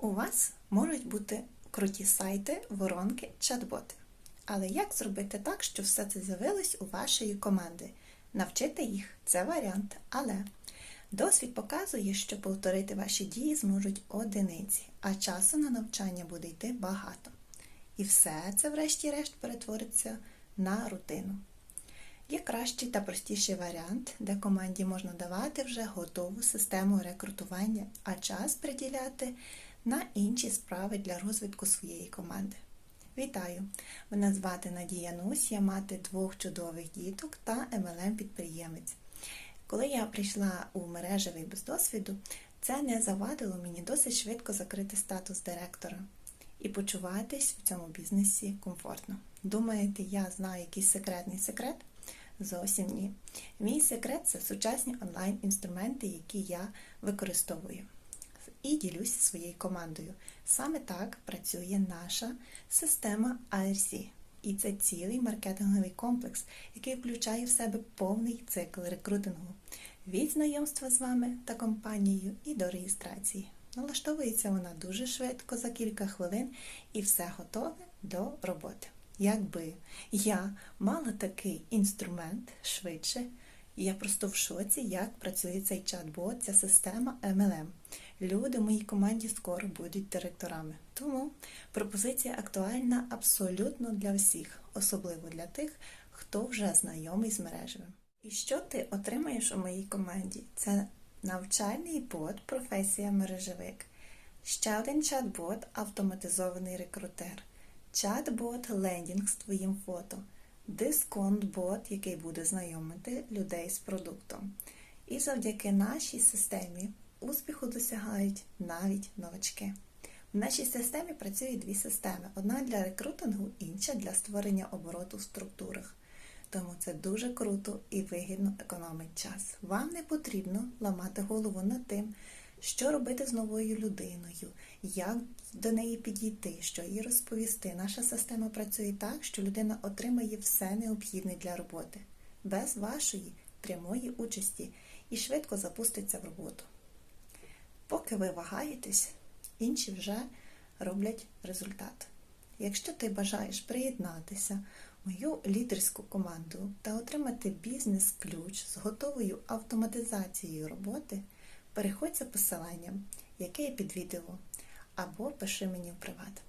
У вас можуть бути круті сайти, воронки, чат-боти. Але як зробити так, щоб все це з'явилось у вашої команди? Навчити їх це варіант, але досвід показує, що повторити ваші дії зможуть одиниці, а часу на навчання буде йти багато. І все це, врешті-решт, перетвориться на рутину. Є кращий та простіший варіант, де команді можна давати вже готову систему рекрутування, а час приділяти на інші справи для розвитку своєї команди. Вітаю! Мене звати Надія Нусь, я мати двох чудових діток та MLM-підприємець. Коли я прийшла у мережевий без досвіду, це не завадило мені досить швидко закрити статус директора і почуватись в цьому бізнесі комфортно. Думаєте, я знаю якийсь секретний секрет? Зовсім ні. Мій секрет це сучасні онлайн-інструменти, які я використовую. І ділюся своєю командою. Саме так працює наша система ARC. І це цілий маркетинговий комплекс, який включає в себе повний цикл рекрутингу від знайомства з вами та компанією і до реєстрації. Налаштовується вона дуже швидко за кілька хвилин і все готове до роботи. Якби я мала такий інструмент швидше, я просто в шоці, як працює цей чат-бот, ця система MLM. Люди в моїй команді скоро будуть директорами. Тому пропозиція актуальна абсолютно для всіх, особливо для тих, хто вже знайомий з мережевим. І що ти отримаєш у моїй команді? Це навчальний бот, професія мережевик, ще один чат-бот, автоматизований рекрутер, чат-бот лендінг з твоїм фото, дисконт-бот, який буде знайомити людей з продуктом. І завдяки нашій системі успіху досягають навіть новачки. В нашій системі працює дві системи: одна для рекрутингу, інша для створення обороту в структурах. Тому це дуже круто і вигідно економить час. Вам не потрібно ламати голову над тим, що робити з новою людиною, як до неї підійти, що їй розповісти. Наша система працює так, що людина отримає все необхідне для роботи, без вашої прямої участі і швидко запуститься в роботу. Поки ви вагаєтесь, інші вже роблять результат. Якщо ти бажаєш приєднатися в мою лідерську команду та отримати бізнес-ключ з готовою автоматизацією роботи, переходь за посиланням, яке є під відео, або пиши мені в приват.